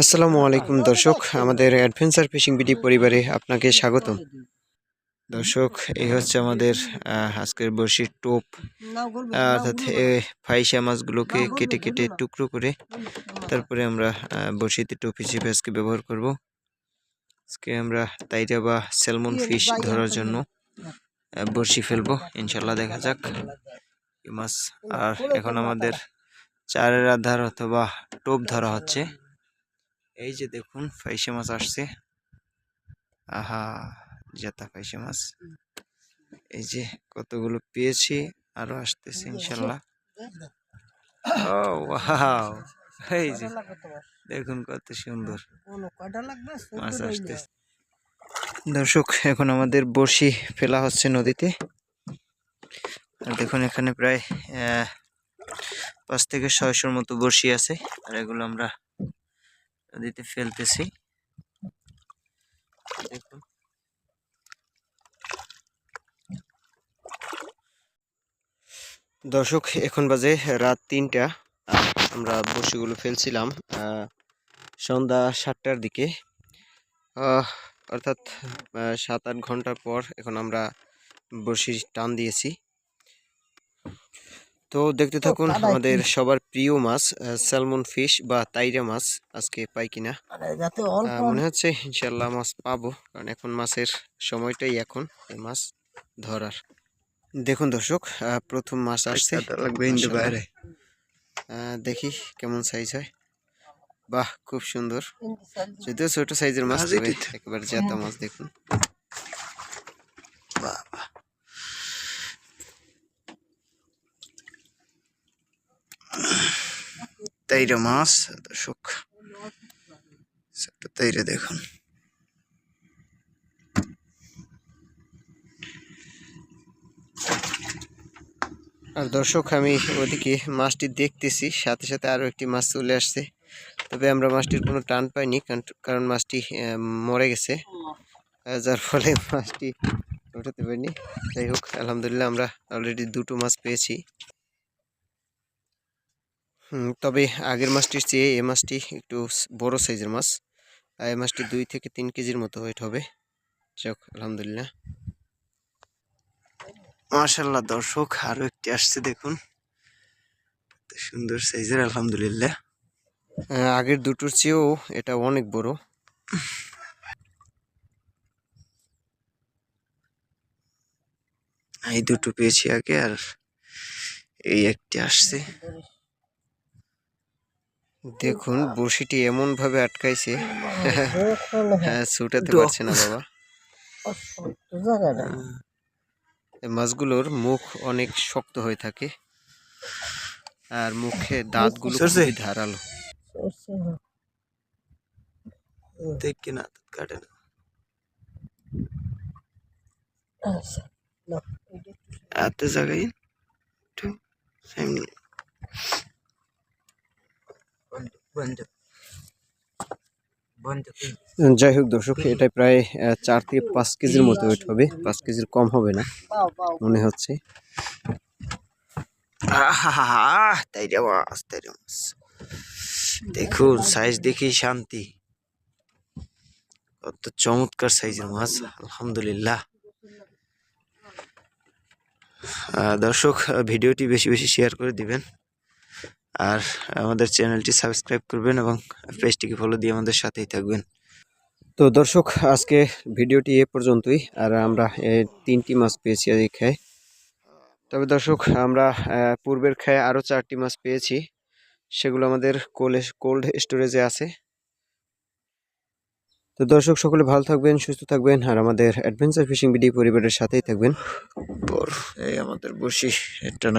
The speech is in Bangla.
আসসালামু আলাইকুম দর্শক। আমাদের অ্যাডভেঞ্চার ফিশিং বিডি পরিবারে আপনাকে স্বাগতম দর্শক এই হচ্ছে আমাদের আজকের বড়শির টোপ। অর্থাৎ ফাইসা মাছগুলোকে কেটে কেটে টুকরো করে তারপরে আমরা বড়শিতে টোপ হিসেবে আজকে ব্যবহার করব। আজকে আমরা তাইরা বা স্যালমন ফিশ ধরার জন্য বড়শি ফেলব। ইনশাল্লাহ দেখা যাক। মাছ আর এখন আমাদের চারের আধার অথবা টোপ ধরা হচ্ছে। এই যে দেখুন ফাইসে মাছ আসছে। আহা জেতা ফাইসে মাছ। এই যে কতগুলো পেয়েছি আরও আসতেছে ইনশাল্লাহ। ও ওয়াও এই যে দেখুন কত সুন্দর। মাছ আসতেছে। দর্শক এখন আমাদের বড়শি ফেলা হচ্ছে নদীতে। আর দেখুন এখানে প্রায় আহ, পাঁচ থেকে ছয়শোর মতো বড়শি আছে। আর এগুলো আমরা নদীতে ফেলতেছি। দেখুন। দর্শক, এখন বাজে রাত তিনটা। আমরা বড়শিগুলো ফেলছিলাম সন্ধ্যা সাতটার দিকে। অর্থাৎ সাত আট ঘণ্টার পর এখন আমরা বড়শি টান দিয়েছি। তো দেখতে থাকুন আমাদের সবার প্রিয় মাছ স্যালমন ফিশ বা তাইরা মাছ আজকে পাই কিনা। মনে হচ্ছে ইনশাল্লাহ মাছ পাবো কারণ এখন মাছের সময়টাই এখন এই মাছ ধরার। দেখুন দর্শক প্রথম মাছ আসছে। দেখি কেমন সাইজ হয়। বাহ খুব সুন্দর। যদিও ছোট সাইজের মাছ একেবারে জেতা মাছ দেখুন। তাইরে মাছ দর্শক। তাইরে দেখুন। আর দর্শক, আমি ওদিকে মাছটি দেখতেছি, সাথে সাথে আরও একটি মাছ চলে আসছে। তবে আমরা মাছটির কোনো টান পাইনি কারণ- মাছটি মরে গেছে। যার ফলে মাছটি ওঠাতে পারিনি। যাই হোক, আলহামদুলিল্লাহ আমরা অলরেডি দুটো মাছ পেয়েছি। তবে আগের মাছটির চেয়ে এ মাছটি একটু বড় সাইজের মাছ। আর এই মাছটি দুই থেকে তিন কেজির মতো ওয়েট হবে। যাক, আলহামদুলিল্লাহ। মাশাল্লাহ দর্শক আরও একটি আসছে দেখুন। সুন্দর সাইজের, আলহামদুলিল্লাহ। আগের দুটোর চেয়েও এটা অনেক বড়। এই দুটো পেয়েছি আগে, আর এই একটি আসছে। দেখুন বড়শিটি এমন ভাবে আটকাইছে। হ্যাঁ ছুটাতে পারছে না বাবা। মাছগুলোর মুখ অনেক শক্ত হয়ে থাকে। আর মুখে দাঁতগুলো খুবই ধারালো। দেখি না কাটে না। এত জায়গায় একটু সামনে। যাই হোক দর্শক এটা প্রায় চার থেকে পাঁচ কেজির মতো ওয়েট হবে। পাঁচ কেজির কম হবে না মনে হচ্ছে। দেখুন সাইজ দেখি শান্তি। কত চমৎকার সাইজের মাছ আলহামদুলিল্লাহ। দর্শক ভিডিওটি বেশি বেশি শেয়ার করে দিবেন। আর আমাদের চ্যানেলটি সাবস্ক্রাইব করবেন এবং পেজটিকে ফলো দিয়ে আমাদের সাথেই থাকবেন। তো দর্শক, আজকে ভিডিওটি এ পর্যন্তই। আর আমরা তিনটি মাছ পেয়েছি এই খায় তবে দর্শক, আমরা পূর্বের খায় আরও চারটি মাছ পেয়েছি। সেগুলো আমাদের কোল্ড কোল্ড স্টোরেজে আছে। তো দর্শক, সকলে ভালো থাকবেন, সুস্থ থাকবেন। আর আমাদের অ্যাডভেঞ্চার ফিশিং বিডি পরিবারের সাথেই থাকবেন। এই আমাদের বসি না